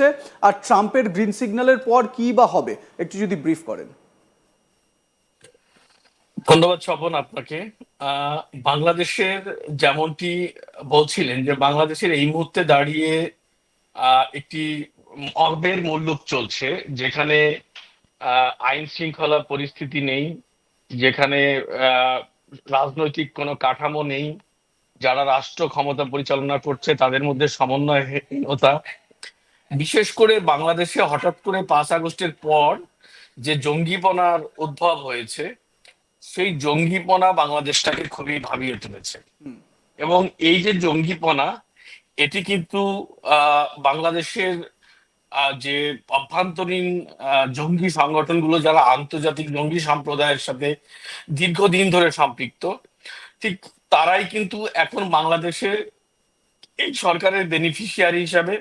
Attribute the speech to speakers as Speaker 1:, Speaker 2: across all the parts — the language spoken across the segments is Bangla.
Speaker 1: চলেছে আর ট্রাম্পের গ্রিন সিগন্যালের পর কি বা হবে, একটু যদি ব্রিফ করেন।
Speaker 2: ধন্যবাদ স্বপন আপনাকে। বাংলাদেশের যেমনটি বলছিলেন যে বাংলাদেশের এই মুহূর্তে দাঁড়িয়ে একটি অর্বের মূল্যক চলছে, যেখানে আইন শৃঙ্খলা পরিস্থিতি নেই, যেখানে রাজনৈতিক কোনো কাঠামো নেই, যারা রাষ্ট্র ক্ষমতা পরিচালনা করছে তাদের মধ্যে সমন্বয়হীনতা বিশেষ করে বাংলাদেশে হঠাৎ করে পাঁচ আগস্টের পর যে জঙ্গিপনার উদ্ভব হয়েছে সেই জঙ্গিপনা বাংলাদেশটাকে খুবই ভাবিয়ে তুলেছে। এবং এই যে জঙ্গিপনা এটি কিন্তু বাংলাদেশের যে অভ্যন্তরীণ জঙ্গি সংগঠনগুলো যারা আন্তর্জাতিক জঙ্গি সম্প্রদায়ের সাথে দীর্ঘদিন ধরে সম্পৃক্ত ঠিক তারাই কিন্তু এখন বাংলাদেশে এই সরকারের বেনিফিশিয়ারি হিসাবে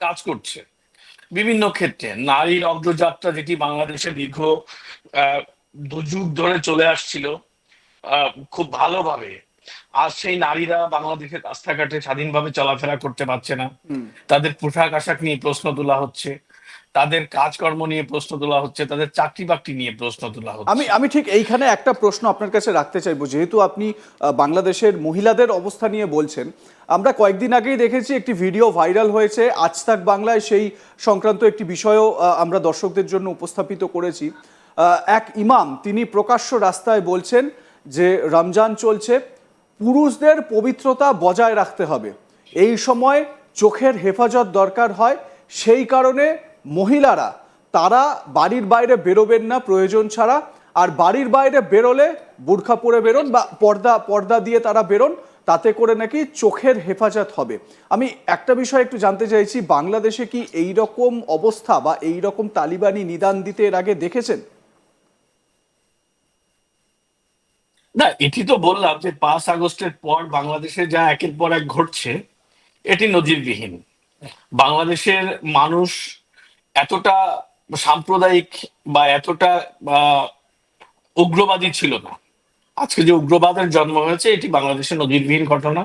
Speaker 2: কাজ করছে। বিভিন্ন ক্ষেত্রে নারীর অগ্রযাত্রা যেটি বাংলাদেশে দীর্ঘ আহ, দুযুগ ধরে চলে আসছিল আহ, খুব ভালোভাবে। আর সেই নারীরা বাংলাদেশের রাস্তাঘাটে স্বাধীনভাবে চলাফেরা করতে পারছে না। তাদের পোশাক আশাক নিয়ে প্রশ্ন তোলা হচ্ছে। তাদের কাজকর্ম নিয়ে প্রশ্ন তোলা হচ্ছে, তাদের চাকরি বাকরি নিয়ে প্রশ্ন তোলা হচ্ছে।
Speaker 1: আমি আমি ঠিক এইখানে একটা প্রশ্ন আপনার কাছে রাখতে চাইব, যেহেতু আপনি বাংলাদেশের মহিলাদের অবস্থা নিয়ে বলছেন। আমরা কয়েকদিন আগেই দেখেছি একটি ভিডিও ভাইরাল হয়েছে আজ তাক বাংলায় সেই সংক্রান্ত একটি বিষয়ও আমরা দর্শকদের জন্য উপস্থাপিত করেছি। এক ইমাম, তিনি প্রকাশ্য রাস্তায় বলছেন যে রমজান চলছে, পুরুষদের পবিত্রতা বজায় রাখতে হবে। এই সময় চোখের হেফাজত দরকার হয়, সেই কারণে মহিলারা, তারা বাড়ির বাইরে বেরোবেন না, প্রয়োজন ছাড়া। আর বাড়ির বাইরে বেরোলে বুর্খা পরে বেরোন বা পর্দা পর্দা দিয়ে তারা বেরোন, তাতে করে নাকি চোখের হেফাজত হবে। আমি একটা বিষয় একটু জানতে চাইছি, বাংলাদেশে কি এই রকম অবস্থা বা এই রকম তালিবানি নিদান দিতে এর আগে দেখেছেন?
Speaker 2: না, এটি তো বললাম যে পাঁচ আগস্টের পর বাংলাদেশে যা একের পর এক ঘটছে, এটি নজিরবিহীন। বাংলাদেশের মানুষ এতটা সাম্প্রদায়িক বা এতটা উগ্রবাদী ছিল না। আজকে যে উগ্রবাদের জন্ম হয়েছে এটি বাংলাদেশের নজিরবিহীন ঘটনা।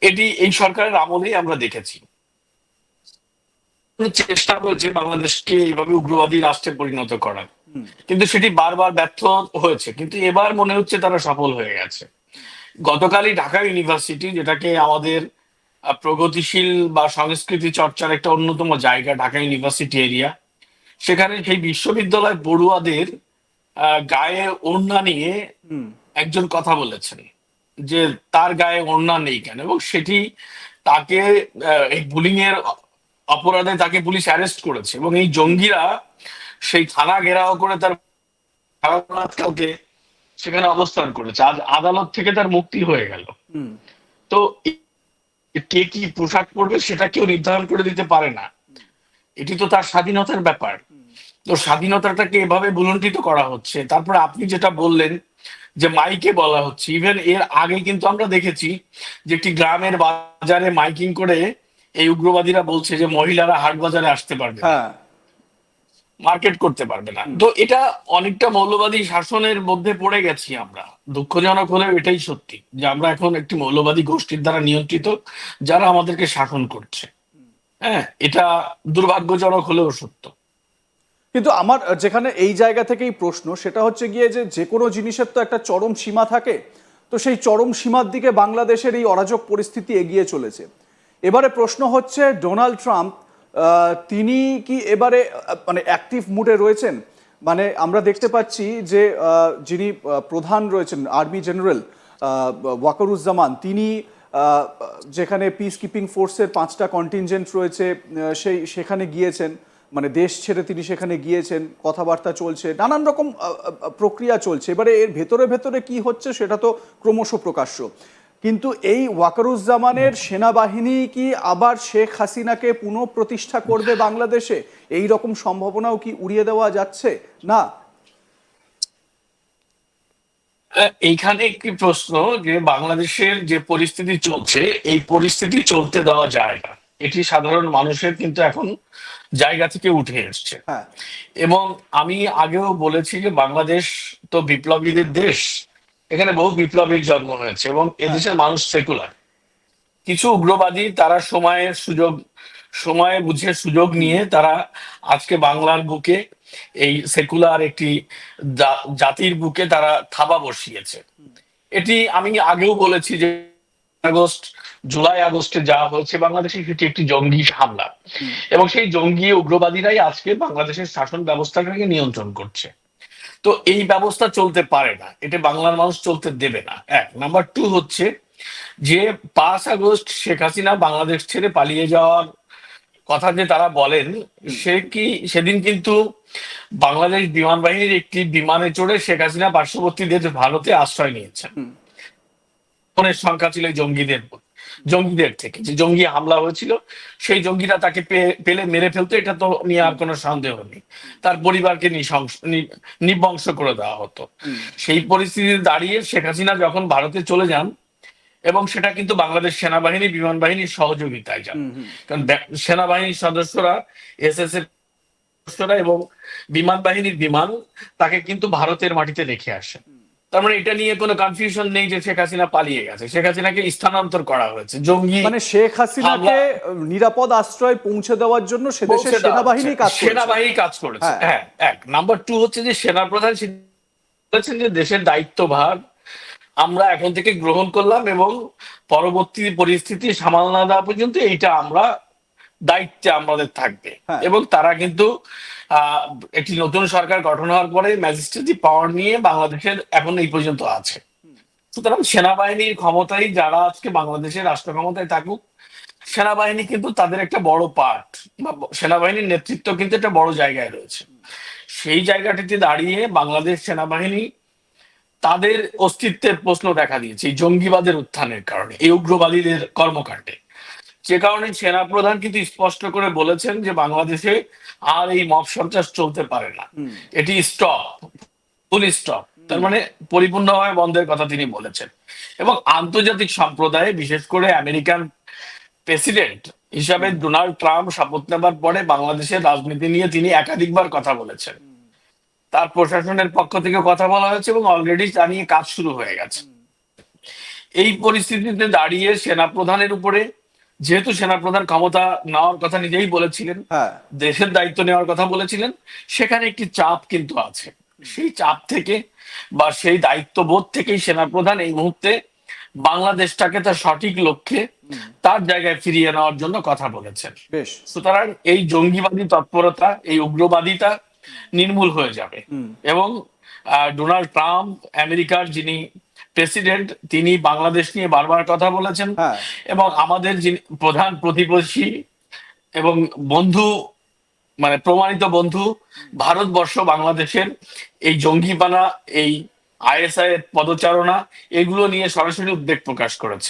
Speaker 2: এটি এই সরকারের আমলেই আমরা দেখেছি। চেষ্টা করেছে বাংলাদেশকে এইভাবে উগ্রবাদী রাষ্ট্রে পরিণত করার। কিন্তু সেটি বারবার ব্যর্থ হয়েছে। কিন্তু এবার মনে হচ্ছে তারা সফল হয়ে গেছে। গতকালই ঢাকা ইউনিভার্সিটি যেটাকে আমাদের প্রগতিশীল বা সংস্কৃতি চর্চার একটা অন্যতম জায়গা ঢাকা ইউনিভার্সিটি এরিয়া। সেখানে সেই বিশ্ববিদ্যালয় পড়ুয়াদের গায়ে ওড়না নিয়ে একজন কথা বলেছেন যে তার গায়ে ওড়না নেই কেন? এবং সেটি তাকে এই বুলিং এর অপরাধে তাকে পুলিশ অ্যারেস্ট করেছে। এবং এই জঙ্গিরা সেই থানা ঘেরাও করে তার কালকে সেখানে অবস্থান করেছে। আজ আদালত থেকে তার মুক্তি হয়ে গেল। তো কে কি পোশাক পরবে সেটা কেউ নির্ধারণ করে দিতে পারে না। এটি তো তার স্বাধীনতার ব্যাপার। তো স্বাধীনতাটাকে এভাবে বুলন্টিত করা হচ্ছে। তারপর আপনি যেটা বললেন যে মাইকে বলা হচ্ছে ইভেন এর আগে কিন্তু আমরা দেখেছি যে একটি গ্রামের বাজারে মাইকিং করে এই উগ্রবাদীরা বলছে যে মহিলারা হাট বাজারে আসতে পারবে
Speaker 1: হ্যাঁ।
Speaker 2: মার্কেট করতে পারবে না। তো এটা অনেকটা মৌলবাদী শাসনের মধ্যে পড়ে গেছি আমরা। দুঃখজনক হলেও এটাই সত্যি যে আমরা এখন একটি মৌলবাদী গোষ্ঠীর দ্বারা নিয়ন্ত্রিত যারা আমাদেরকে শাসন করছে। হ্যাঁ এটা দুর্ভাগ্যজনক হলেও সত্য।
Speaker 1: কিন্তু আমার যেখানে এই জায়গা থেকেই প্রশ্ন সেটা হচ্ছে গিয়ে যে যে কোনো জিনিসের তো একটা চরম সীমা থাকে। তো সেই চরম সীমার দিকে বাংলাদেশের এই অরাজক পরিস্থিতি এগিয়ে চলেছে। এবারে প্রশ্ন হচ্ছে ডোনাল্ড ট্রাম্প তিনি কি এবারে মানে অ্যাক্টিভ মুডে রয়েছেন? মানে আমরা দেখতে পাচ্ছি যে যিনি প্রধান রয়েছেন আর্মি জেনারেল ওয়াকারুজ্জামান, তিনি যেখানে পিস কিপিং ফোর্সের পাঁচটা কন্টিনজেন্ট রয়েছে সেই, সেখানে গিয়েছেন। মানে দেশ ছেড়ে তিনি সেখানে গিয়েছেন, কথাবার্তা চলছে, নানান রকম প্রক্রিয়া চলছে। এবারে এর ভেতরে ভেতরে কি হচ্ছে সেটা তো ক্রমশ প্রকাশ্য। কিন্তু এই ওয়াকারুজ্জামানের সেনাবাহিনী কি আবার শেখ হাসিনাকে পুনঃপ্রতিষ্ঠা করবে বাংলাদেশে? এই রকম সম্ভাবনাও কি উড়িয়ে দেওয়া যাচ্ছে? না?
Speaker 2: এইখানে একটি প্রশ্ন যে বাংলাদেশের যে পরিস্থিতি চলছে এই পরিস্থিতি চলতে দেওয়া যায় না। এটি সাধারণ মানুষের কিন্তু এখন জায়গা থেকে উঠে এসছে।
Speaker 1: হ্যাঁ।
Speaker 2: এবং আমি আগেও বলেছি যে বাংলাদেশ তো বিপ্লবীদের দেশ। এখানে বহু বিপ্লবীর জন্ম হয়েছে এবং এদেশের মানুষ সেকুলার কিছু উগ্রবাদী তারা সময়ের সুযোগ সময় বুঝে সুযোগ নিয়ে তারা আজকে বাংলার বুকে এই সেকুলার একটি জাতির বুকে তারা থাবা বসিয়েছে। এটি আমি আগেও বলেছি যে আগস্ট জুলাই আগস্টে যা হয়েছে বাংলাদেশে সেটি একটি জঙ্গি হামলা। এবং সেই জঙ্গি উগ্রবাদীরাই আজকে বাংলাদেশের শাসন ব্যবস্থাটাকে নিয়ন্ত্রণ করছে। তো এই ব্যবস্থা চলতে পারে না। এটা বাংলার মানুষ চলতে দেবে না। এক নাম্বার টু হচ্ছে যে পাঁচ আগস্ট শেখ হাসিনা বাংলাদেশ ছেড়ে পালিয়ে যাওয়ার কথা যে তারা বলেন সে কি সেদিন কিন্তু বাংলাদেশ বিমান বাহিনীর একটি বিমানে চড়ে শেখ হাসিনা পার্শ্ববর্তী দেশ ভারতে আশ্রয় নিয়েছেন। সংখ্যা ছিল জঙ্গিদের জঙ্গিদের থেকে। যে জঙ্গি হামলা হয়েছিল সেই জঙ্গিরা তাকে পেলে মেরে ফেলতো এটা তো নিয়ে আর কোনো সন্দেহ নেই। তার পরিবারকে নিবংশ করে দেওয়া হতো। সেই পরিস্থিতিতে দাঁড়িয়ে শেখ হাসিনা যখন ভারতে চলে যান এবং সেটা কিন্তু বাংলাদেশ সেনাবাহিনী বিমান বাহিনীর সহযোগিতায় যান। কারণ সেনাবাহিনীর সদস্যরা এস এস এর সদস্যরা এবং বিমান বাহিনীর বিমান তাকে কিন্তু ভারতের মাটিতে রেখে আসেন। তার মানে এটা নিয়ে কোনো কনফিউশন নেই যে শেখ হাসিনা পালিয়ে গেছে। শেখ হাসিনাকে স্থানান্তর করা হয়েছে। জঙ্গি
Speaker 1: মানে শেখ হাসিনাকে নিরাপদ আশ্রয় পৌঁছে দেওয়ার জন্য সে দেশের সেনাবাহিনী কাজ করছে।
Speaker 2: সেনাবাহিনী কাজ করেছে।
Speaker 1: হ্যাঁ।
Speaker 2: হ্যাঁ এক। নাম্বার টু হচ্ছে যে সেনাপ্রধান বলেছেন যে দেশের দায়িত্বভার আমরা এখন থেকে গ্রহণ করলাম এবং পরবর্তী পরিস্থিতি সামাল না দেওয়া পর্যন্ত এইটা আমরা দায়িত্বে আমাদের থাকবে।
Speaker 1: হ্যাঁ।
Speaker 2: এবং তারা কিন্তু আহ, একটি নতুন সরকার গঠন হওয়ার পরে ম্যাজিস্ট্রেটি পাওয়ার নিয়ে বাংলাদেশের এখন এই পর্যন্ত আছে। সুতরাং সেনাবাহিনীর ক্ষমতায় যারা আজকে বাংলাদেশের রাষ্ট্র ক্ষমতায় থাকুক সেনাবাহিনী কিন্তু তাদের একটা বড় পার্ট বা সেনাবাহিনীর নেতৃত্ব কিন্তু একটা বড় জায়গায় রয়েছে। সেই জায়গাটিতে দাঁড়িয়ে বাংলাদেশ সেনাবাহিনী তাদের অস্তিত্বের প্রশ্ন দেখা দিয়েছে এই জঙ্গিবাদের উত্থানের কারণে এই উগ্রবাদীদের কর্মকাণ্ডে। যে কারণে সেনাপ্রধান কিন্তু স্পষ্ট করে বলেছেন যে বাংলাদেশে আর এই মব সন্ত্রাস চলতে পারে না। এটি স্টপ ফুল স্টপ তার মানে পরিপূর্ণভাবে বন্ধের কথা তিনি বলেছেন। এবং আন্তর্জাতিক সম্প্রদায়ে বিশেষ করে আমেরিকান প্রেসিডেন্ট হিসাবে ডোনাল্ড ট্রাম্প শপথ নেবার পরে বাংলাদেশের রাজনীতি নিয়ে তিনি একাধিকবার কথা বলেছেন। তার প্রশাসনের পক্ষ থেকে কথা বলা হয়েছে এবং অলরেডি তা নিয়ে কাজ শুরু হয়ে গেছে। এই পরিস্থিতিতে দাঁড়িয়ে সেনাপ্রধানের উপরে যেহেতু সেনাপ্রধান ক্ষমতা নেওয়ার কথা নিজেই বলেছিলেন
Speaker 1: হ্যাঁ।
Speaker 2: দেশের দায়িত্ব নেওয়ার কথা বলেছিলেন সেখানে একটি চাপ কিন্তু আছে। সেই চাপ থেকে বা সেই দায়িত্ববোধ থেকেই সেনাপ্রধান এই মুহূর্তে বাংলাদেশটাকে তার সঠিক লক্ষ্যে তার জায়গায় ফিরিয়ে নেওয়ার জন্য কথা বলেছেন।
Speaker 1: বেশ।
Speaker 2: সুতরাং এই জঙ্গিবাদী তৎপরতা এই উগ্রবাদিতা নির্মূল হয়ে যাবে। এবং আহ, ডোনাল্ড ট্রাম্প আমেরিকার যিনি প্রেসিডেন্ট তিনি বাংলাদেশ নিয়ে বারবার কথা বলেছেন।
Speaker 1: হ্যাঁ।
Speaker 2: এবং আমাদের যিনি প্রধান প্রতিবেশী এবং বন্ধু মানে প্রমাণিত বন্ধু ভারতবর্ষ বাংলাদেশের এই জঙ্গিপানা এই আইএসআই এর পদচারণা এগুলো নিয়ে সরাসরি উদ্বেগ প্রকাশ করেছে